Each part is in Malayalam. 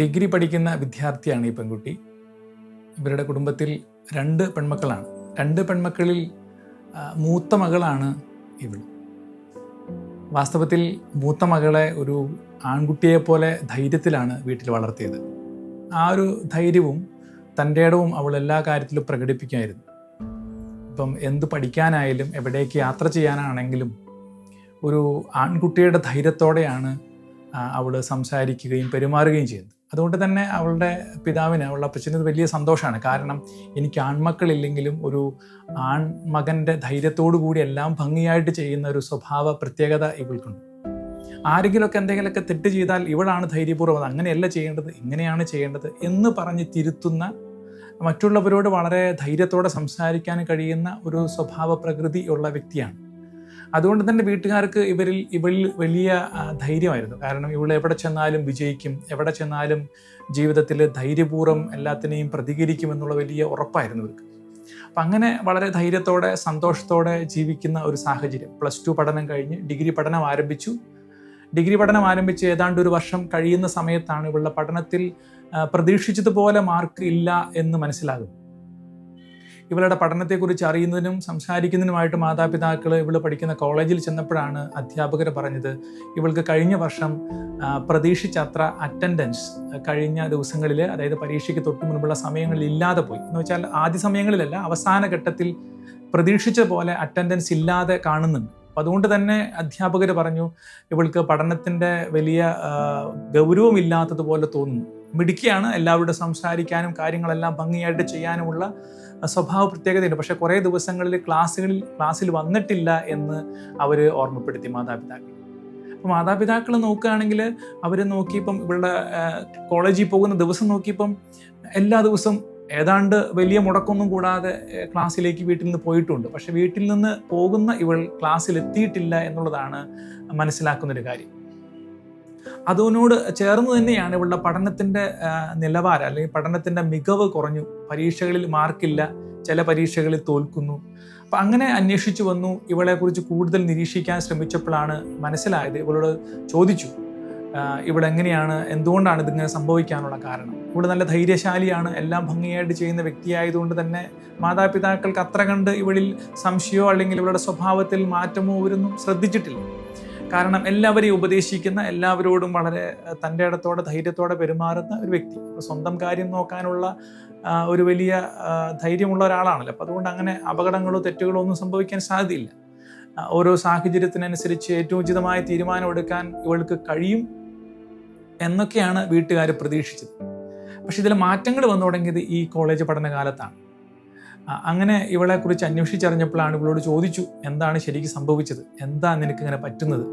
ഡിഗ്രി പഠിക്കുന്ന വിദ്യാർത്ഥിയാണ് ഈ പെൺകുട്ടി. ഇവരുടെ കുടുംബത്തിൽ രണ്ട് പെൺമക്കളാണ്. രണ്ട് പെൺമക്കളിൽ മൂത്ത മകളാണ് ഇവൾ. വാസ്തവത്തിൽ മൂത്ത മകളെ ഒരു ആൺകുട്ടിയെ പോലെ ധൈര്യത്തിലാണ് വീട്ടിൽ വളർത്തിയത്. ആ ഒരു ധൈര്യവും തന്റെ ഇടവും അവൾ എല്ലാ കാര്യത്തിലും പ്രകടിപ്പിക്കുമായിരുന്നു ഇപ്പം എന്ത് പഠിക്കാനായാലും എവിടേക്ക് യാത്ര ചെയ്യാനാണെങ്കിലും ഒരു ആൺകുട്ടിയുടെ ധൈര്യത്തോടെയാണ് അവൾ സംസാരിക്കുകയും പെരുമാറുകയും ചെയ്യുന്നത്. അതുകൊണ്ട് തന്നെ അവളുടെ പിതാവിന് അവളുടെ അപ്പച്ചന് വലിയ സന്തോഷമാണ്. കാരണം എനിക്ക് ആൺമക്കളില്ലെങ്കിലും ഒരു ആൺമകന്റെ ധൈര്യത്തോടു കൂടി എല്ലാം ഭംഗിയായിട്ട് ചെയ്യുന്ന ഒരു സ്വഭാവ പ്രത്യേകത ഇവൾക്കുണ്ട്. ആരെങ്കിലുമൊക്കെ എന്തെങ്കിലുമൊക്കെ തെറ്റ് ചെയ്താൽ ഇവളാണ് ധൈര്യപൂർവം "അത് അങ്ങനെയല്ല ചെയ്യേണ്ടത് ഇങ്ങനെയാണ് ചെയ്യേണ്ടത് എന്ന് പറഞ്ഞ് തിരുത്തുന്ന മറ്റുള്ളവരോട് വളരെ ധൈര്യത്തോടെ സംസാരിക്കാൻ കഴിയുന്ന ഒരു സ്വഭാവ പ്രകൃതി ഉള്ള വ്യക്തിയാണ്. അതുകൊണ്ട് തന്നെ വീട്ടുകാർക്ക് ഇവരിൽ ഇവളിൽ വലിയ ധൈര്യമായിരുന്നു. കാരണം ഇവൾ എവിടെ ചെന്നാലും വിജയിക്കും. എവിടെ ചെന്നാലും ജീവിതത്തിൽ ധൈര്യപൂർവം എല്ലാത്തിനെയും പ്രതികരിക്കും എന്നുള്ള വലിയ ഉറപ്പായിരുന്നു ഇവർക്ക്. അപ്പം അങ്ങനെ വളരെ ധൈര്യത്തോടെ സന്തോഷത്തോടെ ജീവിക്കുന്ന ഒരു സാഹചര്യം. പ്ലസ് ടു പഠനം കഴിഞ്ഞ് ഡിഗ്രി പഠനം ആരംഭിച്ചു. ഡിഗ്രി പഠനം ആരംഭിച്ച് ഏതാണ്ട് ഒരു വർഷം കഴിയുന്ന സമയത്താണ് ഇവളുടെ പഠനത്തിൽ പ്രതീക്ഷിച്ചതുപോലെ മാർക്ക് ഇല്ല എന്ന് മനസ്സിലാകും ഇവളുടെ പഠനത്തെക്കുറിച്ച് അറിയുന്നതിനും സംസാരിക്കുന്നതിനുമായിട്ട് മാതാപിതാക്കൾ ഇവൾ പഠിക്കുന്ന കോളേജിൽ ചെന്നപ്പോഴാണ് അധ്യാപകർ പറഞ്ഞത് ഇവൾക്ക് കഴിഞ്ഞ വർഷം പ്രതീക്ഷിച്ചത്ര അറ്റൻഡൻസ് കഴിഞ്ഞ ദിവസങ്ങളിൽ അതായത് പരീക്ഷയ്ക്ക് തൊട്ട് മുൻപുള്ള സമയങ്ങളിൽ ഇല്ലാതെ പോയി. എന്ന് വെച്ചാൽ ആദ്യ സമയങ്ങളിലല്ല അവസാന ഘട്ടത്തിൽ പ്രതീക്ഷിച്ച പോലെ അറ്റൻഡൻസ് ഇല്ലാതെ കാണുന്നുണ്ട്. അപ്പം അതുകൊണ്ട് തന്നെ അധ്യാപകർ പറഞ്ഞു ഇവൾക്ക് പഠനത്തിന്റെ വലിയ ഗൗരവമില്ലാത്തതുപോലെ തോന്നുന്നു. മിടുക്കിയാണ്. എല്ലാവരോടും സംസാരിക്കാനും കാര്യങ്ങളെല്ലാം ഭംഗിയായിട്ട് ചെയ്യാനുമുള്ള സ്വഭാവ പ്രത്യേകതയുണ്ട്. പക്ഷേ കുറേ ദിവസങ്ങളിൽ ക്ലാസ്സുകളിൽ ക്ലാസ്സിൽ വന്നിട്ടില്ല എന്ന് അവർ ഓർമ്മപ്പെടുത്തി മാതാപിതാക്കൾ. അപ്പോൾ മാതാപിതാക്കൾ നോക്കുകയാണെങ്കിൽ അവർ നോക്കിയപ്പം ഇവരുടെ കോളേജിൽ പോകുന്ന ദിവസം നോക്കിയപ്പം എല്ലാ ദിവസവും ഏതാണ്ട് വലിയ മുടക്കൊന്നും കൂടാതെ ക്ലാസ്സിലേക്ക് വീട്ടിൽ നിന്ന് പോയിട്ടുണ്ട്. പക്ഷെ വീട്ടിൽ നിന്ന് പോകുന്ന ഇവൾ ക്ലാസ്സിൽ എത്തിയിട്ടില്ല എന്നുള്ളതാണ് മനസ്സിലാക്കുന്നൊരു കാര്യം. അതിനോട് ചേർന്ന് തന്നെയാണ് ഇവളുടെ പഠനത്തിന്റെ നിലവാരം അല്ലെങ്കിൽ പഠനത്തിന്റെ മികവ് കുറഞ്ഞു. പരീക്ഷകളിൽ മാർക്കില്ല ചില പരീക്ഷകളിൽ തോൽക്കുന്നു. അപ്പം അങ്ങനെ അന്വേഷിച്ചു വന്നു. ഇവളെക്കുറിച്ച് കൂടുതൽ നിരീക്ഷിക്കാൻ ശ്രമിച്ചപ്പോഴാണ് മനസ്സിലായത്. ഇവളോട് ചോദിച്ചു ഇവളെങ്ങനെയാണ് എന്തുകൊണ്ടാണ് ഇതിങ്ങനെ സംഭവിക്കാനുള്ള കാരണം? ഇവിടെ നല്ല ധൈര്യശാലിയാണ് എല്ലാം ഭംഗിയായിട്ട് ചെയ്യുന്ന വ്യക്തിയായതുകൊണ്ട് തന്നെ മാതാപിതാക്കൾക്ക് അത്ര കണ്ട് ഇവളിൽ സംശയമോ അല്ലെങ്കിൽ ഇവളുടെ സ്വഭാവത്തിൽ മാറ്റമോ ഇവരൊന്നും ശ്രദ്ധിച്ചിട്ടില്ല. കാരണം എല്ലാവരെയും ഉപദേശിക്കുന്ന എല്ലാവരോടും വളരെ തന്റെ ഇടത്തോടെ ധൈര്യത്തോടെ പെരുമാറുന്ന ഒരു വ്യക്തി. സ്വന്തം കാര്യം നോക്കാനുള്ള ഒരു വലിയ ധൈര്യമുള്ള ഒരാളാണല്ലോ. അപ്പോൾ അതുകൊണ്ട് അങ്ങനെ അപകടങ്ങളോ തെറ്റുകളോ ഒന്നും സംഭവിക്കാൻ സാധ്യതയില്ല. ഓരോ സാഹചര്യത്തിനനുസരിച്ച് ഏറ്റവും ഉചിതമായ തീരുമാനം എടുക്കാൻ ഇവൾക്ക് കഴിയും എന്നൊക്കെയാണ് വീട്ടുകാർ പ്രതീക്ഷിച്ചത്. പക്ഷെ ഇതിൽ മാറ്റങ്ങൾ വന്നു തുടങ്ങിയത് ഈ കോളേജ് പഠനകാലത്താണ്. അങ്ങനെ ഇവളെക്കുറിച്ച് അന്വേഷിച്ചറിഞ്ഞപ്പോഴാണ് ഇവളോട് ചോദിച്ചു എന്താണ് ശരിക്കും സംഭവിച്ചത്? എന്താ നിനക്ക് ഇങ്ങനെ പറ്റുന്നത്?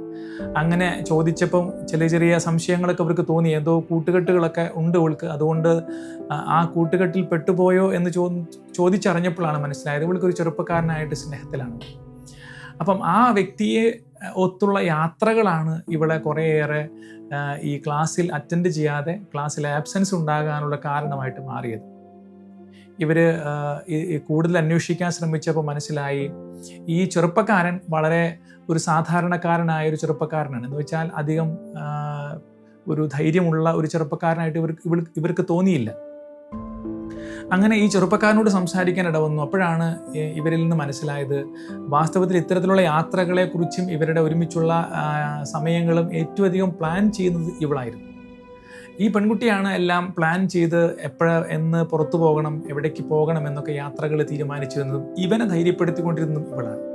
അങ്ങനെ ചോദിച്ചപ്പം ചെറിയ ചെറിയ സംശയങ്ങളൊക്കെ അവർക്ക് തോന്നി. ഏതോ കൂട്ടുകെട്ടുകളൊക്കെ ഉണ്ട് ഇവൾക്ക്. അതുകൊണ്ട് ആ, കൂട്ടുകെട്ടിൽ പെട്ടുപോയോ എന്ന് ചോ ചോദിച്ചറിഞ്ഞപ്പോഴാണ് മനസ്സിലായത് ഇവൾക്ക് ഒരു ചെറുപ്പക്കാരനായിട്ട് സ്നേഹത്തിലാണ്. അപ്പം ആ വ്യക്തിയെ ഒത്തുള്ള യാത്രകളാണ് ഇവളെ കുറേയേറെ ഈ ക്ലാസ്സിൽ അറ്റൻഡ് ചെയ്യാതെ ക്ലാസ്സിൽ ആബ്സെൻസ് ഉണ്ടാകാനുള്ള കാരണമായിട്ട് മാറിയത്. ഇവർ കൂടുതൽ അന്വേഷിക്കാൻ ശ്രമിച്ചപ്പോൾ മനസ്സിലായി ഈ ചെറുപ്പക്കാരൻ വളരെ ഒരു സാധാരണക്കാരനായ ഒരു ചെറുപ്പക്കാരനാണ്. എന്ന് വെച്ചാൽ അധികം ഒരു ധൈര്യമുള്ള ഒരു ചെറുപ്പക്കാരനായിട്ട് ഇവർക്ക് ഇവർ ഇവർക്ക് തോന്നിയില്ല. അങ്ങനെ ഈ ചെറുപ്പക്കാരനോട് സംസാരിക്കാൻ ഇടവന്നു. അപ്പോഴാണ് ഇവരിൽ നിന്ന് മനസ്സിലായത് വാസ്തവത്തിൽ ഇത്തരത്തിലുള്ള യാത്രകളെക്കുറിച്ചും ഇവരുടെ ഒരുമിച്ചുള്ള സമയങ്ങളും ഏറ്റവും അധികം പ്ലാൻ ചെയ്യുന്നത് ഇവളായിരുന്നു. ഈ പെൺകുട്ടിയാണ് എല്ലാം പ്ലാൻ ചെയ്ത് എപ്പോഴ എന്ന് പുറത്തു പോകണം എവിടേക്ക് പോകണം എന്നൊക്കെ യാത്രകൾ തീരുമാനിച്ചിരുന്നതും ഇവനെ ധൈര്യപ്പെടുത്തിക്കൊണ്ടിരുന്നതും ഇവളാണ്.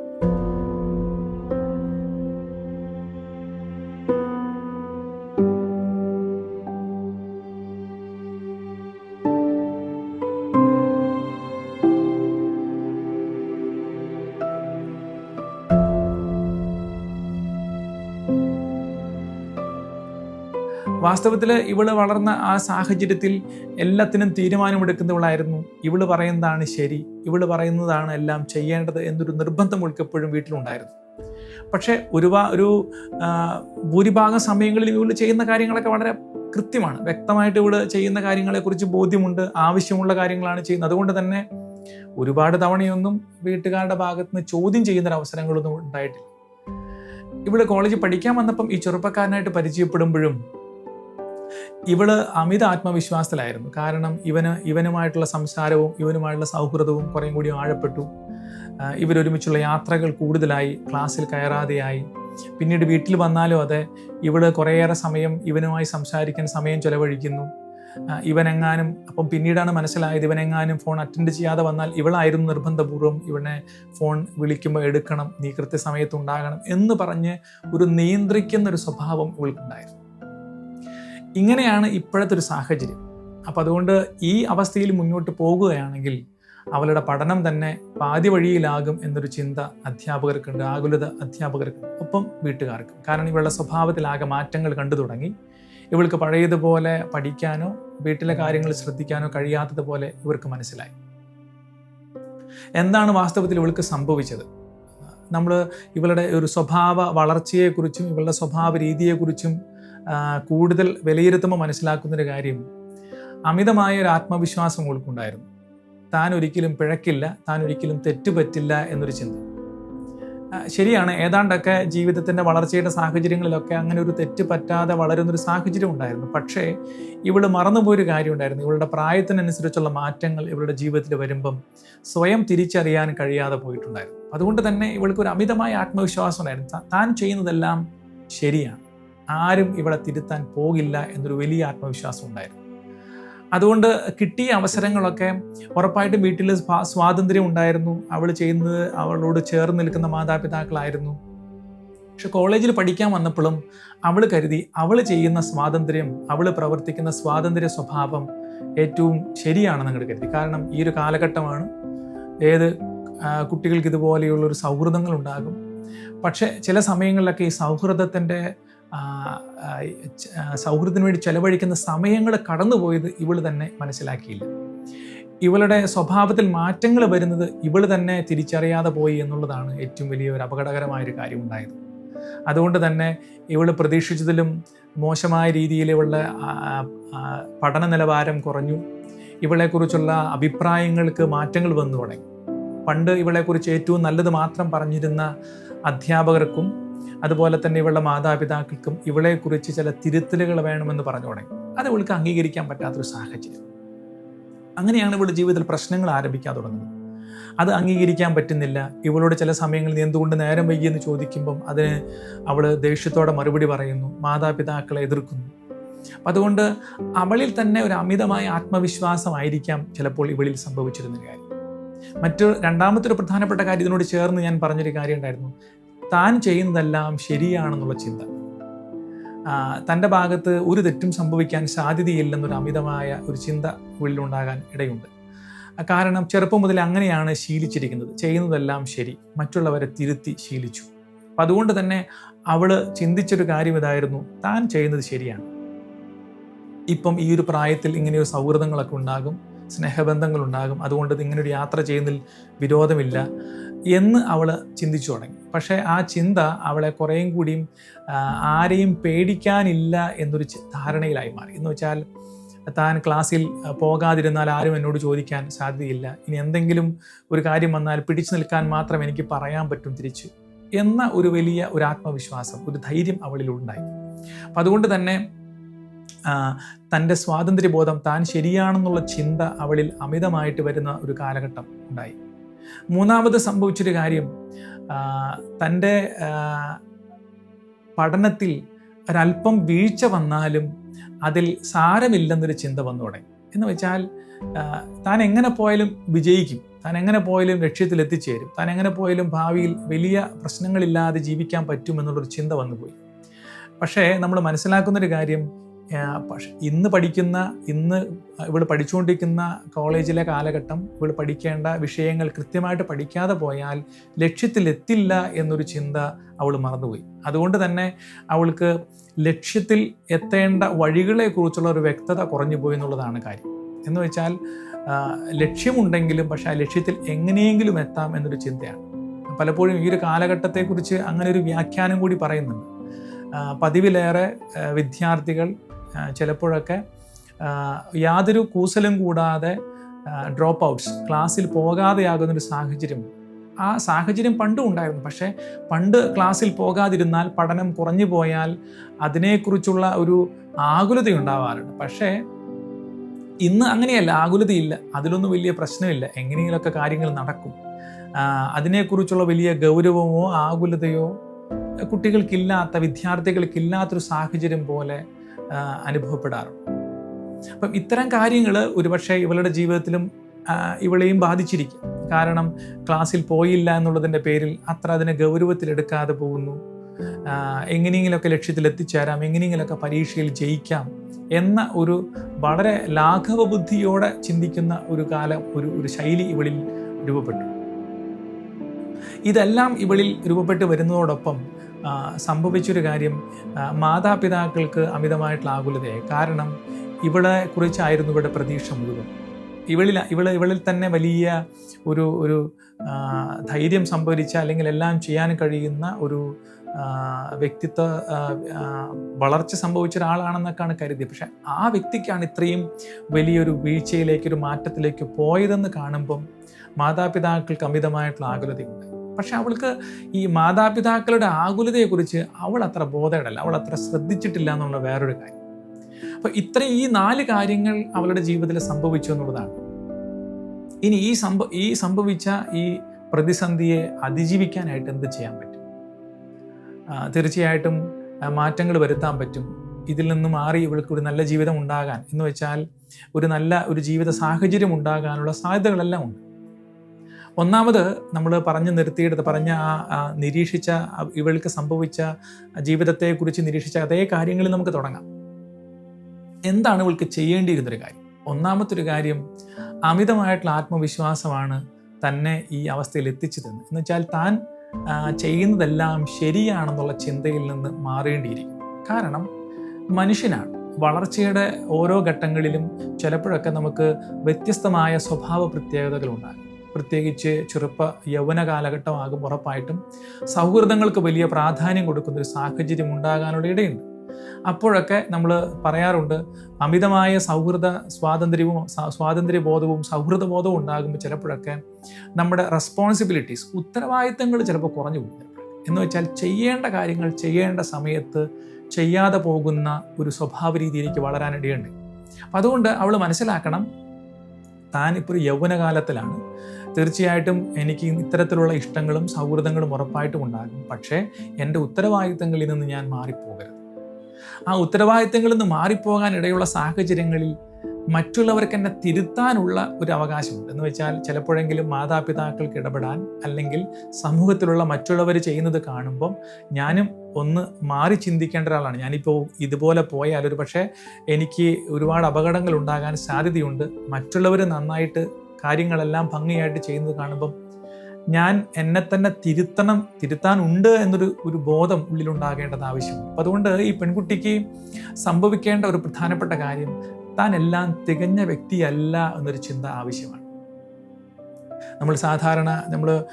വാസ്തവത്തിൽ ഇവൾ വളർന്ന ആ സാഹചര്യത്തിൽ എല്ലാത്തിനും തീരുമാനമെടുക്കുന്നവളായിരുന്നു. ഇവൾ പറയുന്നതാണ് ശരി. ഇവൾ പറയുന്നതാണ് എല്ലാം ചെയ്യേണ്ടത് എന്നൊരു നിർബന്ധം ഉൾക്കെപ്പോഴും വീട്ടിലുണ്ടായിരുന്നു. പക്ഷെ ഒരുപാ ഒരു ഭൂരിഭാഗം സമയങ്ങളിൽ ഇവൾ ചെയ്യുന്ന കാര്യങ്ങളൊക്കെ വളരെ കൃത്യമാണ്. വ്യക്തമായിട്ട് ഇവൾ ചെയ്യുന്ന കാര്യങ്ങളെക്കുറിച്ച് ബോധ്യമുണ്ട് ആവശ്യമുള്ള കാര്യങ്ങളാണ് ചെയ്യുന്നത്. അതുകൊണ്ട് തന്നെ ഒരുപാട് തവണയൊന്നും വീട്ടുകാരുടെ ഭാഗത്ത് നിന്ന് ചോദ്യം ചെയ്യുന്ന അവസരങ്ങളൊന്നും ഉണ്ടായിട്ടില്ല. ഇവിടെ കോളേജിൽ പഠിക്കാൻ വന്നപ്പം ഈ ചെറുപ്പക്കാരനായിട്ട് പരിചയപ്പെടുമ്പോഴും ഇവൾ അമിത ആത്മവിശ്വാസത്തിലായിരുന്നു. കാരണം ഇവന് ഇവനുമായിട്ടുള്ള സംസാരവും ഇവനുമായിട്ടുള്ള സൗഹൃദവും കുറേ കൂടി ആഴപ്പെട്ടു. ഇവരൊരുമിച്ചുള്ള യാത്രകൾ കൂടുതലായി. ക്ലാസ്സിൽ കയറാതെയായി. പിന്നീട് വീട്ടിൽ വന്നാലും അതെ ഇവൾ കുറേയേറെ സമയം ഇവനുമായി സംസാരിക്കാൻ സമയം ചെലവഴിക്കുന്നു. ഇവനെങ്ങാനും അപ്പം പിന്നീടാണ് മനസ്സിലായത് ഇവനെങ്ങാനും ഫോൺ അറ്റൻഡ് ചെയ്യാതെ വന്നാൽ ഇവളായിരുന്നു നിർബന്ധപൂർവം ഇവനെ ഫോൺ വിളിക്കുമ്പോൾ എടുക്കണം നീ കൃത്യസമയത്ത് ഉണ്ടാകണം എന്ന് പറഞ്ഞ് ഒരു നിയന്ത്രിക്കുന്ന ഒരു സ്വഭാവം ഇവൾക്കുണ്ടായിരുന്നു. ഇങ്ങനെയാണ് ഇപ്പോഴത്തെ ഒരു സാഹചര്യം. അപ്പം അതുകൊണ്ട് ഈ അവസ്ഥയിൽ മുന്നോട്ട് പോകുകയാണെങ്കിൽ അവളുടെ പഠനം തന്നെ പാതി വഴിയിലാകും എന്നൊരു ചിന്ത അധ്യാപകർക്കുണ്ട് ആകുലത അധ്യാപകർക്കുണ്ട്. ഒപ്പം വീട്ടുകാർക്കും. കാരണം ഇവളുടെ സ്വഭാവത്തിലാകെ മാറ്റങ്ങൾ കണ്ടു തുടങ്ങി. ഇവൾക്ക് പഴയതുപോലെ പഠിക്കാനോ വീട്ടിലെ കാര്യങ്ങൾ ശ്രദ്ധിക്കാനോ കഴിയാത്തതുപോലെ ഇവർക്ക് മനസ്സിലായി. എന്താണ് വാസ്തവത്തിൽ ഇവൾക്ക് സംഭവിച്ചത്? നമ്മൾ ഇവളുടെ ഒരു സ്വഭാവ വളർച്ചയെക്കുറിച്ചും ഇവളുടെ സ്വഭാവ രീതിയെക്കുറിച്ചും കൂടുതൽ വിലയിരുത്തുമ്പോൾ മനസ്സിലാക്കുന്നൊരു കാര്യം അമിതമായ ഒരു ആത്മവിശ്വാസം ഉൾക്കുണ്ടായിരുന്നു താൻ ഒരിക്കലും പിഴക്കില്ല താൻ ഒരിക്കലും തെറ്റുപറ്റില്ല എന്നൊരു ചിന്ത. ശരിയാണ് ഏതാണ്ടൊക്കെ ജീവിതത്തിന്റെ വളർച്ചയുടെ സാഹചര്യങ്ങളിലൊക്കെ അങ്ങനെ ഒരു തെറ്റ് പറ്റാതെ വളരുന്നൊരു സാഹചര്യം ഉണ്ടായിരുന്നു. പക്ഷേ ഇവൾ മറന്നുപോയൊരു കാര്യം ഉണ്ടായിരുന്നു. ഇവളുടെ പ്രായത്തിനനുസരിച്ചുള്ള മാറ്റങ്ങൾ ഇവളുടെ ജീവിതത്തിൽ വരുമ്പം സ്വയം തിരിച്ചറിയാൻ കഴിയാതെ പോയിട്ടുണ്ടായിരുന്നു. അതുകൊണ്ട് തന്നെ ഇവൾക്ക് ഒരു അമിതമായ ആത്മവിശ്വാസം ഉണ്ടായിരുന്നു. താൻ ചെയ്യുന്നതെല്ലാം ശരിയാണ്. ആരും ഇവിടെ തിരുത്താൻ പോകില്ല എന്നൊരു വലിയ ആത്മവിശ്വാസം ഉണ്ടായിരുന്നു. അതുകൊണ്ട് കിട്ടിയ അവസരങ്ങളൊക്കെ ഉറപ്പായിട്ടും വീട്ടിൽ സ്വാതന്ത്ര്യം ഉണ്ടായിരുന്നു. അവൾ ചെയ്യുന്നത് അവളോട് ചേർന്ന് നിൽക്കുന്ന മാതാപിതാക്കളായിരുന്നു. പക്ഷെ കോളേജിൽ പഠിക്കാൻ വന്നപ്പോഴും അവൾ കരുതി അവൾ ചെയ്യുന്ന സ്വാതന്ത്ര്യം അവൾ പ്രവർത്തിക്കുന്ന സ്വാതന്ത്ര്യ സ്വഭാവം ഏറ്റവും ശരിയാണെന്ന് അങ്ങോട്ട് കരുതി. കാരണം ഈ ഒരു കാലഘട്ടമാണ് ഏത് കുട്ടികൾക്ക് ഇതുപോലെയുള്ളൊരു സൗഹൃദങ്ങൾ ഉണ്ടാകും. പക്ഷെ ചില സമയങ്ങളിലൊക്കെ ഈ സൗഹൃദത്തിന്റെ സൗഹൃദത്തിന് വേണ്ടി ചെലവഴിക്കുന്ന സമയങ്ങൾ കടന്നുപോയത് ഇവൾ തന്നെ മനസ്സിലാക്കിയില്ല. ഇവളുടെ സ്വഭാവത്തിൽ മാറ്റങ്ങൾ വരുന്നത് ഇവൾ തന്നെ തിരിച്ചറിയാതെ പോയി എന്നുള്ളതാണ് ഏറ്റവും വലിയ ഒരു അപകടകരമായൊരു കാര്യം ഉണ്ടായത് അതുകൊണ്ട് തന്നെ ഇവൾ പ്രതീക്ഷിച്ചതിലും മോശമായ രീതിയിൽ ഇവളുടെ പഠന നിലവാരം കുറഞ്ഞു. ഇവളെക്കുറിച്ചുള്ള അഭിപ്രായങ്ങൾക്ക് മാറ്റങ്ങൾ വന്നു തുടങ്ങി. പണ്ട് ഇവളെക്കുറിച്ച് ഏറ്റവും നല്ലത് മാത്രം പറഞ്ഞിരുന്ന അധ്യാപകർക്കും അതുപോലെ തന്നെ ഇവളുടെ മാതാപിതാക്കൾക്കും ഇവളെക്കുറിച്ച് ചില തിരുത്തലുകൾ വേണമെന്ന് പറഞ്ഞു തുടങ്ങി. അത് ഇവൾക്ക് അംഗീകരിക്കാൻ പറ്റാത്തൊരു സാഹചര്യം. അങ്ങനെയാണ് ഇവളുടെ ജീവിതത്തിൽ പ്രശ്നങ്ങൾ ആരംഭിക്കാൻ തുടങ്ങുന്നത്. അത് അംഗീകരിക്കാൻ പറ്റുന്നില്ല. ഇവളോട് ചില സമയങ്ങളിൽ എന്തുകൊണ്ട് നേരം വൈകിയെന്ന് ചോദിക്കുമ്പം അതിന് അവൾ ദേഷ്യത്തോടെ മറുപടി പറയുന്നു മാതാപിതാക്കളെ എതിർക്കുന്നു. അപ്പം അതുകൊണ്ട് അവളിൽ തന്നെ ഒരു അമിതമായ ആത്മവിശ്വാസമായിരിക്കാം ചിലപ്പോൾ ഇവളിൽ സംഭവിച്ചിരുന്ന കാര്യം. മറ്റു രണ്ടാമത്തെ ഒരു പ്രധാനപ്പെട്ട കാര്യം ഇതിനോട് ചേർന്ന് ഞാൻ പറഞ്ഞൊരു കാര്യം ഉണ്ടായിരുന്നു. താൻ ചെയ്യുന്നതെല്ലാം ശരിയാണെന്നുള്ള ചിന്ത. തന്റെ ഭാഗത്ത് ഒരു തെറ്റും സംഭവിക്കാൻ സാധ്യതയില്ലെന്നൊരു അമിതമായ ഒരു ചിന്ത ഉള്ളിലുണ്ടാകാൻ ഇടയുണ്ട്. കാരണം ചെറുപ്പം മുതൽ അങ്ങനെയാണ് ശീലിച്ചിരിക്കുന്നത്. ചെയ്യുന്നതെല്ലാം ശരി മറ്റുള്ളവരെ തിരുത്തി ശീലിച്ചു. അപ്പം അതുകൊണ്ട് തന്നെ അവൾ ചിന്തിച്ചൊരു കാര്യം ഇതായിരുന്നു താൻ ചെയ്യുന്നത് ശരിയാണ്. ഇപ്പം ഈ ഒരു പ്രായത്തിൽ ഇങ്ങനെയൊരു സൗഹൃദങ്ങളൊക്കെ ഉണ്ടാകും സ്നേഹബന്ധങ്ങളുണ്ടാകും അതുകൊണ്ട് ഇങ്ങനൊരു ഇങ്ങനെ യാത്ര ചെയ്യുന്നതിൽ വിരോധമില്ല. എന്ന് അവൾ ചിന്തിച്ചു തുടങ്ങി. പക്ഷേ ആ ചിന്ത അവളെ കുറേയും കൂടിയും ആരെയും പേടിക്കാനില്ല എന്നൊരു ധാരണയിലായി മാറി. എന്ന് വെച്ചാൽ താൻ ക്ലാസ്സിൽ പോകാതിരുന്നാൽ ആരും എന്നോട് ചോദിക്കാൻ സാധ്യതയില്ല. ഇനി എന്തെങ്കിലും ഒരു കാര്യം വന്നാൽ പിടിച്ചു നിൽക്കാൻ മാത്രം എനിക്ക് പറയാൻ പറ്റും തിരിച്ചു എന്ന ഒരു വലിയ ഒരു ആത്മവിശ്വാസം ഒരു ധൈര്യം അവളിലുണ്ടായി അപ്പം അതുകൊണ്ട് തന്നെ തന്റെ സ്വാതന്ത്ര്യബോധം താൻ ശരിയാണെന്നുള്ള ചിന്ത അവളിൽ അമിതമായിട്ട് വരുന്ന ഒരു കാലഘട്ടം ഉണ്ടായി. മൂന്നാമത് സംഭവിച്ചൊരു കാര്യം തന്റെ പഠനത്തിൽ ഒരല്പം വീഴ്ച വന്നാലും അതിൽ സാരമില്ലെന്നൊരു ചിന്ത വന്നു തുടങ്ങി. എന്ന് വെച്ചാൽ താൻ എങ്ങനെ പോയാലും വിജയിക്കും. താൻ എങ്ങനെ പോയാലും ലക്ഷ്യത്തിൽ എത്തിച്ചേരും. താൻ എങ്ങനെ പോയാലും ഭാവിയിൽ വലിയ പ്രശ്നങ്ങളില്ലാതെ ജീവിക്കാൻ പറ്റുമെന്നുള്ളൊരു ചിന്ത വന്നുപോയി പക്ഷേ നമ്മൾ മനസ്സിലാക്കുന്നൊരു കാര്യം പക്ഷെ ഇന്ന് പഠിക്കുന്ന ഇന്ന് ഇവൾ പഠിച്ചുകൊണ്ടിരിക്കുന്ന കോളേജിലെ കാലഘട്ടം ഇവൾ പഠിക്കേണ്ട വിഷയങ്ങൾ കൃത്യമായിട്ട് പഠിക്കാതെ പോയാൽ ലക്ഷ്യത്തിലെത്തില്ല എന്നൊരു ചിന്ത അവൾ മറന്നുപോയി. അതുകൊണ്ട് തന്നെ അവൾക്ക് ലക്ഷ്യത്തിൽ എത്തേണ്ട വഴികളെക്കുറിച്ചുള്ള ഒരു വ്യക്തത കുറഞ്ഞു പോയി എന്നുള്ളതാണ് കാര്യം. എന്ന് വെച്ചാൽ ലക്ഷ്യമുണ്ടെങ്കിലും പക്ഷേ ആ ലക്ഷ്യത്തിൽ എങ്ങനെയെങ്കിലും എത്താം എന്നൊരു ചിന്തയാണ്. പലപ്പോഴും ഈ ഒരു കാലഘട്ടത്തെക്കുറിച്ച് അങ്ങനെ ഒരു വ്യാഖ്യാനം കൂടി പറയുന്നുണ്ട്. പതിവിലേറെ വിദ്യാർത്ഥികൾ ചിലപ്പോഴൊക്കെ യാതൊരു കൂസലും കൂടാതെ ഡ്രോപ്പ് ഔട്ട്സ് ക്ലാസ്സിൽ പോകാതെയാകുന്നൊരു സാഹചര്യം. ആ സാഹചര്യം പണ്ടും ഉണ്ടായിരുന്നു. പക്ഷേ പണ്ട് ക്ലാസ്സിൽ പോകാതിരുന്നാൽ പഠനം കുറഞ്ഞു പോയാൽ അതിനെക്കുറിച്ചുള്ള ഒരു ആകുലത ഉണ്ടാവാറുണ്ട്. പക്ഷേ ഇന്ന് അങ്ങനെയല്ല. ആകുലതയില്ല. അതിലൊന്നും വലിയ പ്രശ്നമില്ല. എങ്ങനെയെങ്കിലുമൊക്കെ കാര്യങ്ങൾ നടക്കും. അതിനെക്കുറിച്ചുള്ള വലിയ ഗൗരവമോ ആകുലതയോ കുട്ടികൾക്കില്ലാത്ത വിദ്യാർത്ഥികൾക്കില്ലാത്തൊരു സാഹചര്യം പോലെ അനുഭവപ്പെടാറുണ്ട്. അപ്പം ഇത്തരം കാര്യങ്ങൾ ഒരുപക്ഷെ ഇവളുടെ ജീവിതത്തിലും ഇവളെയും ബാധിച്ചിരിക്കും. കാരണം ക്ലാസ്സിൽ പോയില്ല എന്നുള്ളതിന്റെ പേരിൽ അത്ര അതിനെ ഗൗരവത്തിലെടുക്കാതെ പോകുന്നു. എങ്ങനെയെങ്കിലുമൊക്കെ ലക്ഷ്യത്തിൽ എത്തിച്ചേരാം എങ്ങനെയെങ്കിലുമൊക്കെ പരീക്ഷയിൽ ജയിക്കാം എന്ന ഒരു വളരെ ലാഘവ ബുദ്ധിയോടെ ചിന്തിക്കുന്ന ഒരു കാലം ഒരു ഒരു ശൈലി ഇവളിൽ രൂപപ്പെട്ടു. ഇതെല്ലാം ഇവളിൽ രൂപപ്പെട്ട് വരുന്നതോടൊപ്പം സംഭവിച്ചൊരു കാര്യം മാതാപിതാക്കൾക്ക് അമിതമായിട്ടുള്ള ആകുലതയെ കാരണം ഇവളെ കുറിച്ചായിരുന്നു ഇവിടെ പ്രതീക്ഷ മുഴുവൻ. ഇവളിൽ ഇവൾ ഇവളിൽ തന്നെ വലിയ ഒരു ഒരു ധൈര്യം സംഭരിച്ച അല്ലെങ്കിൽ എല്ലാം ചെയ്യാൻ കഴിയുന്ന ഒരു വ്യക്തിത്വ വളർച്ച സംഭവിച്ച ഒരാളാണെന്നൊക്കെയാണ് കരുതിയത്. പക്ഷെ ആ വ്യക്തിക്കാണ് ഇത്രയും വലിയൊരു വീഴ്ചയിലേക്ക് ഒരു മാറ്റത്തിലേക്ക് പോയതെന്ന് കാണുമ്പം മാതാപിതാക്കൾക്ക് അമിതമായിട്ടുള്ള ആകുലതയുണ്ട്. പക്ഷെ അവൾക്ക് ഈ മാതാപിതാക്കളുടെ ആകുലതയെക്കുറിച്ച് അവൾ അത്ര ബോധയടല്ല അവൾ അത്ര ശ്രദ്ധിച്ചിട്ടില്ല എന്നുള്ള വേറൊരു കാര്യം. അപ്പൊ ഇത്രയും ഈ നാല് കാര്യങ്ങൾ അവളുടെ ജീവിതത്തിൽ സംഭവിച്ചു എന്നുള്ളതാണ്. ഇനി ഈ സംഭ ഈ സംഭവിച്ച ഈ പ്രതിസന്ധിയെ അതിജീവിക്കാനായിട്ട് എന്ത് ചെയ്യാൻ പറ്റും? തീർച്ചയായിട്ടും മാറ്റങ്ങൾ വരുത്താൻ പറ്റും. ഇതിൽ നിന്ന് മാറി ഇവൾക്ക് ഒരു നല്ല ജീവിതം ഉണ്ടാകാൻ എന്ന് വെച്ചാൽ ഒരു നല്ല ഒരു ജീവിത സാഹചര്യം ഉണ്ടാകാനുള്ള സാധ്യതകളെല്ലാം ഉണ്ട്. ഒന്നാമത് നമ്മൾ പറഞ്ഞു നിർത്തിയെടുത്ത് പറഞ്ഞ ആ നിരീക്ഷിച്ച ഇവൾക്ക് സംഭവിച്ച ജീവിതത്തെക്കുറിച്ച് നിരീക്ഷിച്ച അതേ കാര്യങ്ങളിൽ നമുക്ക് തുടങ്ങാം. എന്താണ് ഇവൾക്ക് ചെയ്യേണ്ടിയിരുന്നൊരു കാര്യം? ഒന്നാമത്തെ ഒരു കാര്യം അമിതമായിട്ടുള്ള ആത്മവിശ്വാസമാണ് തന്നെ ഈ അവസ്ഥയിൽ എത്തിച്ചതെന്ന് എന്ന് വെച്ചാൽ താൻ ചെയ്യുന്നതെല്ലാം ശരിയാണെന്നുള്ള ചിന്തയിൽ നിന്ന് മാറേണ്ടിയിരിക്കും കാരണം മനുഷ്യനാണ്. വളർച്ചയുടെ ഓരോ ഘട്ടങ്ങളിലും ചിലപ്പോഴൊക്കെ നമുക്ക് വ്യത്യസ്തമായ സ്വഭാവ പ്രത്യേകതകൾ ഉണ്ടാകും. പ്രത്യേകിച്ച് ചെറുപ്പ യൗവന കാലഘട്ടമാകും ഉറപ്പായിട്ടും സൗഹൃദങ്ങൾക്ക് വലിയ പ്രാധാന്യം കൊടുക്കുന്ന ഒരു സാഹചര്യം ഉണ്ടാകാനുള്ള ഇടയുണ്ട്. അപ്പോഴൊക്കെ നമ്മൾ പറയാറുണ്ട് അമിതമായ സൗഹൃദ സ്വാതന്ത്ര്യവും സ്വാതന്ത്ര്യ സ്വാതന്ത്ര്യബോധവും സൗഹൃദ ബോധവും ഉണ്ടാകുമ്പോൾ ചിലപ്പോഴൊക്കെ നമ്മുടെ റെസ്പോൺസിബിലിറ്റീസ് ഉത്തരവാദിത്തങ്ങൾ ചിലപ്പോൾ കുറഞ്ഞു പോകും. എന്ന് വെച്ചാൽ ചെയ്യേണ്ട കാര്യങ്ങൾ ചെയ്യേണ്ട സമയത്ത് ചെയ്യാതെ പോകുന്ന ഒരു സ്വഭാവ രീതിയിലേക്ക് വളരാനിടയുണ്ട് അപ്പം അതുകൊണ്ട് അവൾ മനസ്സിലാക്കണം താൻ ഇപ്പോൾ ഒരു യൗവനകാലത്തിലാണ്. തീർച്ചയായിട്ടും എനിക്ക് ഇത്തരത്തിലുള്ള ഇഷ്ടങ്ങളും സൗഹൃദങ്ങളും ഉറപ്പായിട്ടും ഉണ്ടാകും. പക്ഷേ എന്റെ ഉത്തരവാദിത്തങ്ങളിൽ നിന്ന് ഞാൻ മാറിപ്പോകരുത്. ആ ഉത്തരവാദിത്തങ്ങളിൽ നിന്ന് മാറിപ്പോകാൻ ഇടയുള്ള സാഹചര്യങ്ങളിൽ മറ്റുള്ളവർക്ക് എന്നെ തിരുത്താനുള്ള ഒരു അവകാശമുണ്ട്. എന്ന് വെച്ചാൽ ചിലപ്പോഴെങ്കിലും മാതാപിതാക്കൾക്ക് ഇടപെടാൻ അല്ലെങ്കിൽ സമൂഹത്തിലുള്ള മറ്റുള്ളവർ ചെയ്യുന്നത് കാണുമ്പം ഞാനും ഒന്ന് മാറി ചിന്തിക്കേണ്ട ഒരാളാണ്. ഞാനിപ്പോൾ ഇതുപോലെ പോയാൽ ഒരു പക്ഷേ എനിക്ക് ഒരുപാട് അപകടങ്ങൾ ഉണ്ടാകാൻ സാധ്യതയുണ്ട്. മറ്റുള്ളവർ നന്നായിട്ട് കാര്യങ്ങളെല്ലാം ഭംഗിയായിട്ട് ചെയ്യുന്നത് കാണുമ്പം ഞാൻ എന്നെ തന്നെ തിരുത്തണം തിരുത്താനുണ്ട് എന്നൊരു ഒരു ബോധം ഉള്ളിലുണ്ടാകേണ്ടത് ആവശ്യം അപ്പം അതുകൊണ്ട് ഈ പെൺകുട്ടിക്ക് സംഭവിക്കേണ്ട ഒരു പ്രധാനപ്പെട്ട കാര്യം താൻ എല്ലാം തികഞ്ഞ വ്യക്തിയല്ല എന്നൊരു ചിന്ത ആവശ്യമാണ്. നമ്മൾ സാധാരണ നമ്മൾ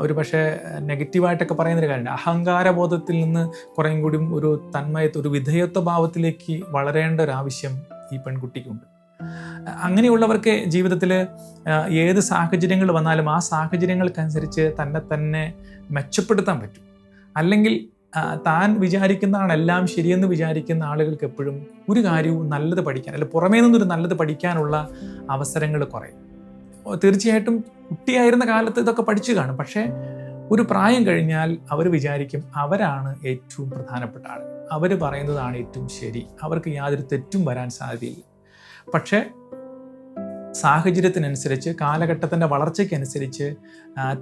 ഒരു പക്ഷേ നെഗറ്റീവായിട്ടൊക്കെ പറയുന്നൊരു കാര്യമുണ്ട്. അഹങ്കാരബോധത്തിൽ നിന്ന് കുറേ കൂടി ഒരു തന്മയത്ത് ഒരു വിധേയത്വ ഭാവത്തിലേക്ക് വളരേണ്ട ഒരു ആവശ്യം ഈ പെൺകുട്ടിക്കുണ്ട്. അങ്ങനെയുള്ളവർക്ക് ജീവിതത്തിൽ ഏത് സാഹചര്യങ്ങൾ വന്നാലും ആ സാഹചര്യങ്ങൾക്കനുസരിച്ച് തന്നെ തന്നെ മെച്ചപ്പെടുത്താൻ പറ്റും. അല്ലെങ്കിൽ താൻ വിചാരിക്കുന്നതാണ് എല്ലാം ശരിയെന്ന് വിചാരിക്കുന്ന ആളുകൾക്ക് എപ്പോഴും ഒരു കാര്യവും നല്ലത് പഠിക്കാൻ അല്ലെങ്കിൽ പുറമേ നിന്നൊരു നല്ലത് പഠിക്കാനുള്ള അവസരങ്ങൾ കുറയും. തീർച്ചയായിട്ടും കുട്ടിയായിരുന്ന കാലത്ത് ഇതൊക്കെ പഠിച്ചു കാണും. പക്ഷേ ഒരു പ്രായം കഴിഞ്ഞാൽ അവർ വിചാരിക്കും അവരാണ് ഏറ്റവും പ്രധാനപ്പെട്ട ആൾ. അവർ പറയുന്നതാണ് ഏറ്റവും ശരി. അവർക്ക് യാതൊരു തെറ്റും വരാൻ സാധ്യതയില്ല. പക്ഷേ സാഹചര്യത്തിനനുസരിച്ച് കാലഘട്ടത്തിന്റെ വളർച്ചയ്ക്കനുസരിച്ച്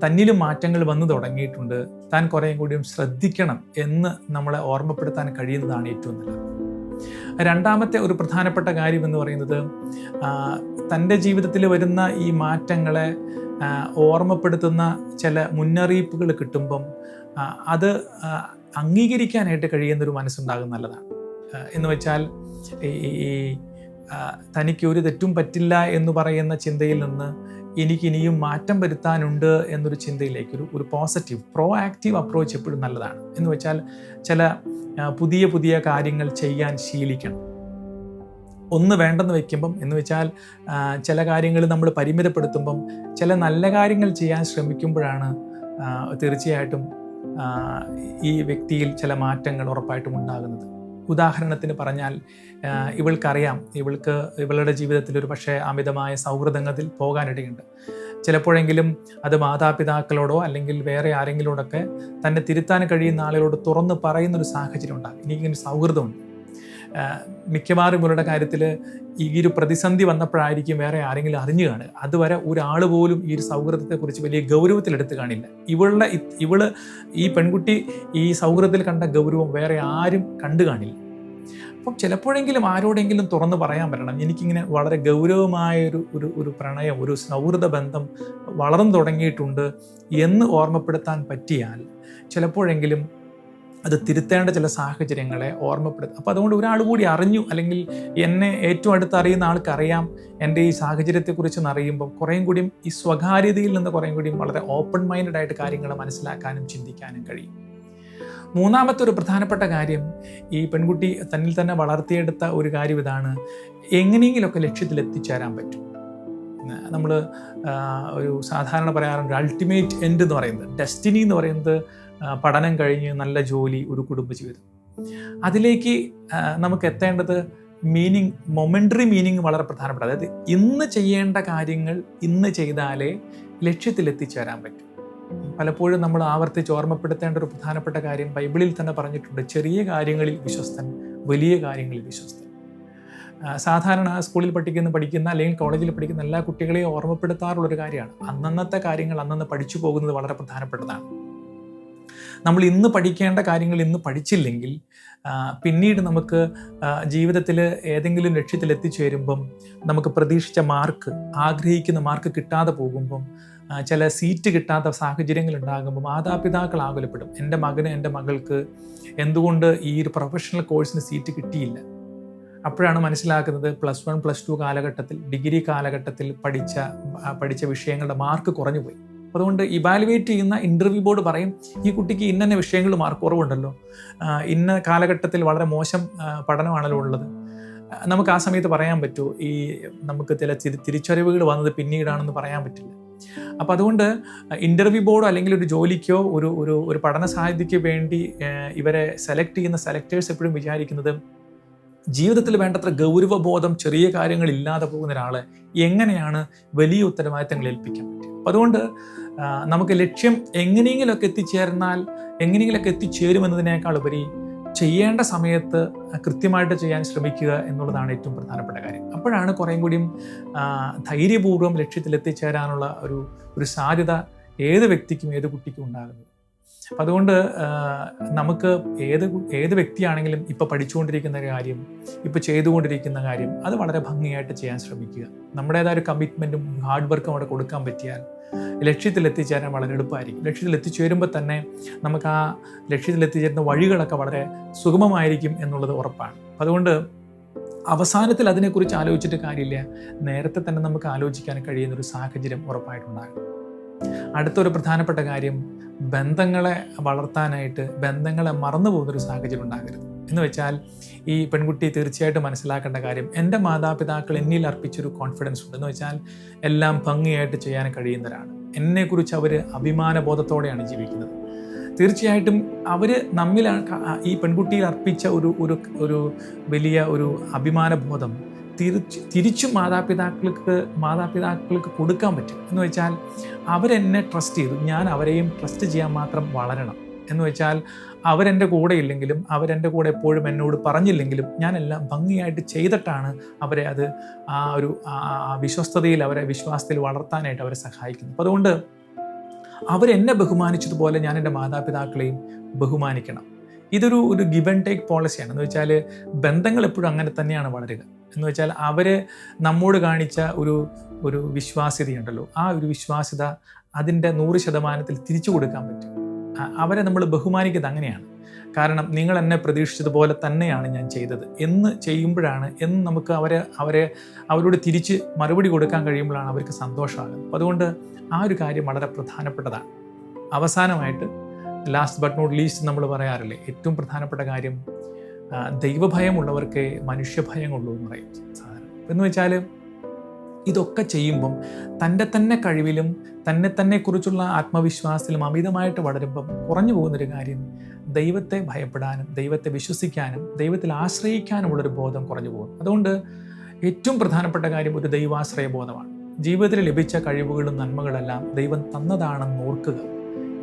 തന്നിലും മാറ്റങ്ങൾ വന്നു തുടങ്ങിയിട്ടുണ്ട്. താൻ കുറേയും കൂടിയും ശ്രദ്ധിക്കണം എന്ന് നമ്മളെ ഓർമ്മപ്പെടുത്താൻ കഴിയുന്നതാണ് ഏറ്റവും നല്ലത്. രണ്ടാമത്തെ ഒരു പ്രധാനപ്പെട്ട കാര്യം എന്ന് പറയുന്നത് തന്റെ ജീവിതത്തിൽ വരുന്ന ഈ മാറ്റങ്ങളെ ഓർമ്മപ്പെടുത്തുന്ന ചില മുന്നറിയിപ്പുകൾ കിട്ടുമ്പം അത് അംഗീകരിക്കാനായിട്ട് കഴിയുന്നൊരു മനസ്സുണ്ടാകും നല്ലതാണ്. എന്ന് വെച്ചാൽ ഈ തനിക്ക് ഒരു തെറ്റും പറ്റില്ല എന്ന് പറയുന്ന ചിന്തയിൽ നിന്ന് എനിക്ക് ഇനിയും മാറ്റം വരുത്താനുണ്ട് എന്നൊരു ചിന്തയിലേക്ക് ഒരു ഒരു പോസിറ്റീവ് പ്രോ ആക്റ്റീവ് അപ്രോച്ച് എപ്പോഴും നല്ലതാണ്. എന്ന് വെച്ചാൽ ചില പുതിയ പുതിയ കാര്യങ്ങൾ ചെയ്യാൻ ശീലിക്കണം. ഒന്ന് വേണ്ടെന്ന് വെക്കുമ്പം എന്ന് വെച്ചാൽ ചില കാര്യങ്ങൾ നമ്മൾ പരിമിതപ്പെടുത്തുമ്പം ചില നല്ല കാര്യങ്ങൾ ചെയ്യാൻ ശ്രമിക്കുമ്പോഴാണ് തീർച്ചയായിട്ടും ഈ വ്യക്തിയിൽ ചില മാറ്റങ്ങൾ ഉറപ്പായിട്ടും ഉണ്ടാകുന്നത്. ഉദാഹരണത്തിന് പറഞ്ഞാൽ ഇവൾക്കറിയാം ഇവൾക്ക് ഇവളുടെ ജീവിതത്തിൽ ഒരു പക്ഷേ അമിതമായ സൗഹൃദങ്ങളിൽ പോകാനിടയുണ്ട്. ചിലപ്പോഴെങ്കിലും അത് മാതാപിതാക്കളോടോ അല്ലെങ്കിൽ വേറെ ആരെങ്കിലോടൊക്കെ തന്നെ തിരുത്താൻ കഴിയുന്ന ആളുകളോട് തുറന്ന് പറയുന്നൊരു സാഹചര്യം ഉണ്ടാകും. എനിക്കിങ്ങനെ സൗഹൃദമുണ്ട്. മിക്കവാറും ഇവരുടെ കാര്യത്തിൽ ഈ ഒരു പ്രതിസന്ധി വന്നപ്പോഴായിരിക്കും വേറെ ആരെങ്കിലും അറിഞ്ഞു കാണുക. അതുവരെ ഒരാൾ പോലും ഈ ഒരു സൗഹൃദത്തെക്കുറിച്ച് വലിയ ഗൗരവത്തിലെടുത്ത് കാണില്ല. ഇവളുടെ ഇവൾ ഈ പെൺകുട്ടി ഈ സൗഹൃദത്തിൽ കണ്ട ഗൗരവം വേറെ ആരും കണ്ടു കാണില്ല. അപ്പം ചിലപ്പോഴെങ്കിലും ആരോടെങ്കിലും തുറന്ന് പറയാൻ പറ്റണം. എനിക്കിങ്ങനെ വളരെ ഗൗരവമായ ഒരു ഒരു ഒരു പ്രണയം ഒരു സൗഹൃദ ബന്ധം വളർന്നു തുടങ്ങിയിട്ടുണ്ട് എന്ന് ഓർമ്മപ്പെടുത്താൻ പറ്റിയാൽ ചിലപ്പോഴെങ്കിലും അത് തിരുത്തേണ്ട ചില സാഹചര്യങ്ങളെ ഓർമ്മപ്പെടുത്തും അപ്പോൾ അതുകൊണ്ട് ഒരാൾ കൂടി അറിഞ്ഞു അല്ലെങ്കിൽ എന്നെ ഏറ്റവും അടുത്ത് അറിയുന്ന ആൾക്കറിയാം എന്റെ ഈ സാഹചര്യത്തെക്കുറിച്ച് അറിയുമ്പോൾ കുറേയും കൂടിയും ഈ സ്വകാര്യതയിൽ നിന്ന് കുറേയും കൂടിയും വളരെ ഓപ്പൺ മൈൻഡഡ് ആയിട്ട് കാര്യങ്ങൾ മനസ്സിലാക്കാനും ചിന്തിക്കാനും കഴിയും. മൂന്നാമത്തെ ഒരു പ്രധാനപ്പെട്ട കാര്യം ഈ പെൺകുട്ടി തന്നിൽ തന്നെ വളർത്തിയെടുത്ത ഒരു കാര്യം ഇതാണ്. എങ്ങനെയെങ്കിലുമൊക്കെ ലക്ഷ്യത്തിൽ എത്തിച്ചേരാൻ പറ്റും. നമ്മൾ ഒരു സാധാരണ പറയാറുണ്ട് അൾട്ടിമേറ്റ് എൻഡ് എന്ന് പറയുന്നത്. ഡെസ്റ്റിനി എന്ന് പറയുന്നത് പഠനം കഴിഞ്ഞ് നല്ല ജോലി ഒരു കുടുംബജീവിതം അതിലേക്ക് നമുക്ക് എത്തേണ്ടത് മീനിങ് മൊമെന്ററി മീനിങ് വളരെ പ്രധാനപ്പെട്ട അതായത് ഇന്ന് ചെയ്യേണ്ട കാര്യങ്ങൾ ഇന്ന് ചെയ്താലേ ലക്ഷ്യത്തിൽ എത്തിച്ചേരാൻ പറ്റും. പലപ്പോഴും നമ്മൾ ആവർത്തിച്ച് ഓർമ്മപ്പെടുത്തേണ്ട ഒരു പ്രധാനപ്പെട്ട കാര്യം ബൈബിളിൽ തന്നെ പറഞ്ഞിട്ടുണ്ട് ചെറിയ കാര്യങ്ങളിൽ വിശ്വസ്തൻ വലിയ കാര്യങ്ങളിൽ വിശ്വസ്തൻ. സാധാരണ സ്കൂളിൽ പഠിക്കുന്ന പഠിക്കുന്ന അല്ലെങ്കിൽ കോളേജിൽ പഠിക്കുന്ന എല്ലാ കുട്ടികളെയും ഓർമ്മപ്പെടുത്താറുള്ളൊരു കാര്യമാണ്. അന്നന്നത്തെ കാര്യങ്ങൾ അന്നന്ന് പഠിച്ചു പോകുന്നത് വളരെ പ്രധാനപ്പെട്ടതാണ്. നമ്മൾ ഇന്ന് പഠിക്കേണ്ട കാര്യങ്ങൾ ഇന്ന് പഠിച്ചില്ലെങ്കിൽ പിന്നീട് നമുക്ക് ജീവിതത്തിൽ ഏതെങ്കിലും ലക്ഷ്യത്തിൽ എത്തിച്ചേരുമ്പം നമുക്ക് പ്രതീക്ഷിച്ച മാർക്ക് ആഗ്രഹിക്കുന്ന മാർക്ക് കിട്ടാതെ പോകുമ്പം ചില സീറ്റ് കിട്ടാത്ത സാഹചര്യങ്ങൾ ഉണ്ടാകുമ്പോൾ മാതാപിതാക്കൾ ആകുലപ്പെടും. എന്റെ മകന് എന്റെ മകൾക്ക് എന്തുകൊണ്ട് ഈ ഒരു പ്രൊഫഷണൽ കോഴ്സിന് സീറ്റ് കിട്ടിയില്ല? അപ്പോഴാണ് മനസ്സിലാക്കുന്നത് പ്ലസ് വൺ പ്ലസ് ടു കാലഘട്ടത്തിൽ ഡിഗ്രി കാലഘട്ടത്തിൽ പഠിച്ച പഠിച്ച വിഷയങ്ങളുടെ മാർക്ക് കുറഞ്ഞു പോയി അതുകൊണ്ട് ഇവാലുവേറ്റ് ചെയ്യുന്ന ഇന്റർവ്യൂ ബോർഡ് പറയും ഈ കുട്ടിക്ക് ഇന്ന വിഷയങ്ങൾ മാർക്ക് കുറവുണ്ടല്ലോ. ഇന്ന കാലഘട്ടത്തിൽ വളരെ മോശം പഠനമാണല്ലോ ഉള്ളത്. നമുക്ക് ആ സമയത്ത് പറയാൻ പറ്റുമോ ഈ നമുക്ക് ചില തിരി- തിരിച്ചറിവുകൾ വന്നത് പിന്നീടാണെന്ന് പറയാൻ പറ്റില്ല. അപ്പം അതുകൊണ്ട് ഇന്റർവ്യൂ ബോർഡോ അല്ലെങ്കിൽ ഒരു ജോലിക്കോ ഒരു ഒരു ഒരു പഠന സാധ്യതയ്ക്ക് വേണ്ടി ഇവരെ സെലക്ട് ചെയ്യുന്ന സെലക്ടേഴ്സ് എപ്പോഴും വിചാരിക്കുന്നത് ജീവിതത്തിൽ വേണ്ടത്ര ഗൗരവബോധം ചെറിയ കാര്യങ്ങൾ ഇല്ലാതെ പോകുന്ന ഒരാളെ എങ്ങനെയാണ് വലിയ ഉത്തരവാദിത്തങ്ങൾ ഏൽപ്പിക്കാൻ പറ്റുക? അപ്പം അതുകൊണ്ട് നമുക്ക് ലക്ഷ്യം എങ്ങനെയെങ്കിലുമൊക്കെ എത്തിച്ചേർന്നാൽ എങ്ങനെയെങ്കിലുമൊക്കെ എത്തിച്ചേരുമെന്നതിനേക്കാൾ ഉപരി ചെയ്യേണ്ട സമയത്ത് കൃത്യമായിട്ട് ചെയ്യാൻ ശ്രമിക്കുക എന്നുള്ളതാണ് ഏറ്റവും പ്രധാനപ്പെട്ട കാര്യം. അപ്പോഴാണ് കുറേം കൂടിയും ധൈര്യപൂർവം ലക്ഷ്യത്തിൽ എത്തിച്ചേരാനുള്ള ഒരു ഒരു സാധ്യത ഏത് വ്യക്തിക്കും ഏത് കുട്ടിക്കും ഉണ്ടാകുന്നത്. അപ്പം അതുകൊണ്ട് നമുക്ക് ഏത് ഏത് വ്യക്തിയാണെങ്കിലും ഇപ്പോൾ പഠിച്ചുകൊണ്ടിരിക്കുന്ന കാര്യം ഇപ്പോൾ ചെയ്തുകൊണ്ടിരിക്കുന്ന കാര്യം അത് വളരെ ഭംഗിയായിട്ട് ചെയ്യാൻ ശ്രമിക്കുക. നമ്മുടേതായ ഒരു കമ്മിറ്റ്മെന്റും ഹാർഡ് വർക്കും അവിടെ കൊടുക്കാൻ പറ്റിയാൽ ലക്ഷ്യത്തിൽ എത്തിച്ചേരാൻ വളരെ എളുപ്പമായിരിക്കും. ലക്ഷ്യത്തിൽ എത്തിച്ചേരുമ്പോൾ തന്നെ നമുക്ക് ആ ലക്ഷ്യത്തിൽ എത്തിച്ചേരുന്ന വഴികളൊക്കെ വളരെ സുഗമമായിരിക്കും എന്നുള്ളത് ഉറപ്പാണ്. അതുകൊണ്ട് അവസാനത്തിൽ അതിനെക്കുറിച്ച് ആലോചിച്ചിട്ട് കാര്യമില്ല. നേരത്തെ തന്നെ നമുക്ക് ആലോചിക്കാൻ കഴിയുന്ന ഒരു സാഹചര്യം ഉറപ്പായിട്ടുണ്ടാകും അടുത്തൊരു പ്രധാനപ്പെട്ട കാര്യം ബന്ധങ്ങളെ വളർത്താനായിട്ട് ബന്ധങ്ങളെ മറന്നു പോകുന്നൊരു സാഹചര്യം ഉണ്ടാകരുത്. എന്ന് വെച്ചാൽ ഈ പെൺകുട്ടി തീർച്ചയായിട്ടും മനസ്സിലാക്കേണ്ട കാര്യം എന്റെ മാതാപിതാക്കൾ എന്നിൽ അർപ്പിച്ചൊരു കോൺഫിഡൻസ് ഉണ്ട്. എന്ന് വെച്ചാൽ എല്ലാം ഭംഗിയായിട്ട് ചെയ്യാൻ കഴിയുന്നവരാണ്. എന്നെക്കുറിച്ച് അവർ അഭിമാനബോധത്തോടെയാണ് ജീവിക്കുന്നത്. തീർച്ചയായിട്ടും അവർ നമ്മിൽ ഈ പെൺകുട്ടിയിൽ അർപ്പിച്ച ഒരു ഒരു വലിയ ഒരു അഭിമാനബോധം തിരിച്ച് തിരിച്ചും മാതാപിതാക്കൾക്ക് മാതാപിതാക്കൾക്ക് കൊടുക്കാൻ പറ്റും. എന്ന് വെച്ചാൽ അവരെന്നെ ട്രസ്റ്റ് ചെയ്തു. ഞാൻ അവരെയും ട്രസ്റ്റ് ചെയ്യാൻ മാത്രം വളരണം. എന്ന് വെച്ചാൽ അവരെന്റെ കൂടെ ഇല്ലെങ്കിലും അവരെന്റെ കൂടെ എപ്പോഴും എന്നോട് പറഞ്ഞില്ലെങ്കിലും ഞാനെല്ലാം ഭംഗിയായിട്ട് ചെയ്തിട്ടാണ് അവരെ അത് ആ ഒരു വിശ്വസ്തതയിൽ അവരെ വിശ്വാസത്തിൽ വളർത്താനായിട്ട് അവരെ സഹായിക്കുന്നു അപ്പോൾ അതുകൊണ്ട് അവരെന്നെ ബഹുമാനിച്ചതുപോലെ ഞാൻ എന്റെ മാതാപിതാക്കളെയും ബഹുമാനിക്കണം. ഇതൊരു ഒരു ഗിവ് ആൻഡ് ടേക്ക് പോളിസിയാണ് എന്ന് വെച്ചാൽ ബന്ധങ്ങൾ എപ്പോഴും അങ്ങനെ തന്നെയാണ് വളരുക. എന്ന് വെച്ചാൽ അവർ നമ്മോട് കാണിച്ച ഒരു ഒരു വിശ്വാസ്യതയുണ്ടല്ലോ. ആ ഒരു വിശ്വാസ്യത അതിന്റെ നൂറ് ശതമാനത്തിൽ തിരിച്ചു കൊടുക്കാൻ പറ്റും. അവരെ നമ്മൾ ബഹുമാനിക്കുന്നത് അങ്ങനെയാണ്. കാരണം നിങ്ങൾ എന്നെ പ്രതീക്ഷിച്ചതുപോലെ തന്നെയാണ് ഞാൻ ചെയ്തത്. എന്ന് ചെയ്യുമ്പോഴാണ് എന്ന് നമുക്ക് അവരെ അവരെ അവരോട് തിരിച്ച് മറുപടി കൊടുക്കാൻ കഴിയുമ്പോഴാണ് അവർക്ക് സന്തോഷമാകുന്നത്. അതുകൊണ്ട് ആ ഒരു കാര്യം വളരെ പ്രധാനപ്പെട്ടതാണ്. അവസാനമായിട്ട് ലാസ്റ്റ് ബട്ട് നോട്ട് ലീസ്റ്റ് നമ്മൾ പറയാറില്ലേ ഏറ്റവും പ്രധാനപ്പെട്ട കാര്യം ദൈവഭയമുള്ളവർക്ക് മനുഷ്യഭയമുള്ളൂ എന്ന് പറയും. സാധാരണ. എന്ന് വെച്ചാൽ ഇതൊക്കെ ചെയ്യുമ്പം തന്റെ തന്നെ കഴിവിലും തന്നെ തന്നെ കുറിച്ചുള്ള ആത്മവിശ്വാസത്തിലും അമിതമായിട്ട് വളരുമ്പം കുറഞ്ഞു പോകുന്നൊരു കാര്യം ദൈവത്തെ ഭയപ്പെടാനും ദൈവത്തെ വിശ്വസിക്കാനും ദൈവത്തിൽ ആശ്രയിക്കാനുമുള്ളൊരു ബോധം കുറഞ്ഞു പോകും. അതുകൊണ്ട് ഏറ്റവും പ്രധാനപ്പെട്ട കാര്യം ഒരു ദൈവാശ്രയ ബോധമാണ് ജീവിതത്തിൽ ലഭിച്ച കഴിവുകളും നന്മകളെല്ലാം ദൈവം തന്നതാണെന്ന് ഓർക്കുക.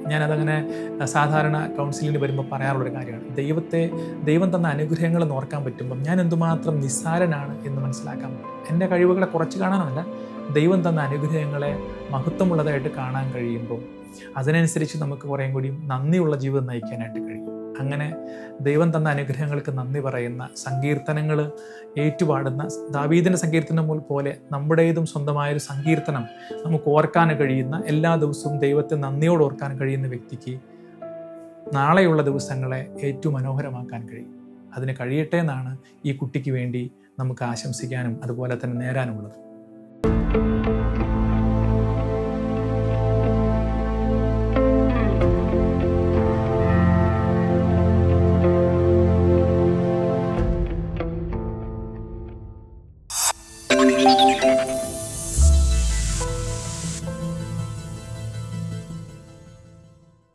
ഞാനതങ്ങനെ സാധാരണ കൗൺസിലിംഗിന് വരുമ്പോൾ പറയാറുള്ളൊരു കാര്യമാണ്. ദൈവത്തെ ദൈവം തന്ന അനുഗ്രഹങ്ങൾ നോർക്കാൻ പറ്റുമ്പം ഞാൻ എന്തുമാത്രം നിസ്സാരനാണ് എന്ന് മനസ്സിലാക്കാൻ പറ്റും. എന്റെ കഴിവുകളെ കുറച്ച് കാണാനല്ല ദൈവം തന്ന അനുഗ്രഹങ്ങളെ മഹത്വമുള്ളതായിട്ട് കാണാൻ കഴിയുമ്പോൾ അതിനനുസരിച്ച് നമുക്ക് കുറേം കൂടി നന്ദിയുള്ള ജീവിതം നയിക്കാനായിട്ട് കഴിയും. അങ്ങനെ ദൈവം തന്ന അനുഗ്രഹങ്ങൾക്ക് നന്ദി പറയുന്ന സങ്കീർത്തനങ്ങൾ ഏറ്റുപാടുന്ന ദാവീദിന്റെ സങ്കീർത്തനം പോലെ നമ്മുടേതും സ്വന്തമായൊരു സങ്കീർത്തനം നമുക്ക് ഓർക്കാൻ കഴിയുന്ന എല്ലാ ദിവസവും ദൈവത്തെ നന്ദിയോട് ഓർക്കാൻ കഴിയുന്ന വ്യക്തിക്ക് നാളെയുള്ള ദിവസങ്ങളെ ഏറ്റവും മനോഹരമാക്കാൻ കഴിയും. അതിന് കഴിയട്ടെ എന്നാണ് ഈ കുട്ടിക്ക് വേണ്ടി നമുക്ക് ആശംസിക്കാനും അതുപോലെ തന്നെ നേരാനുമുള്ളത്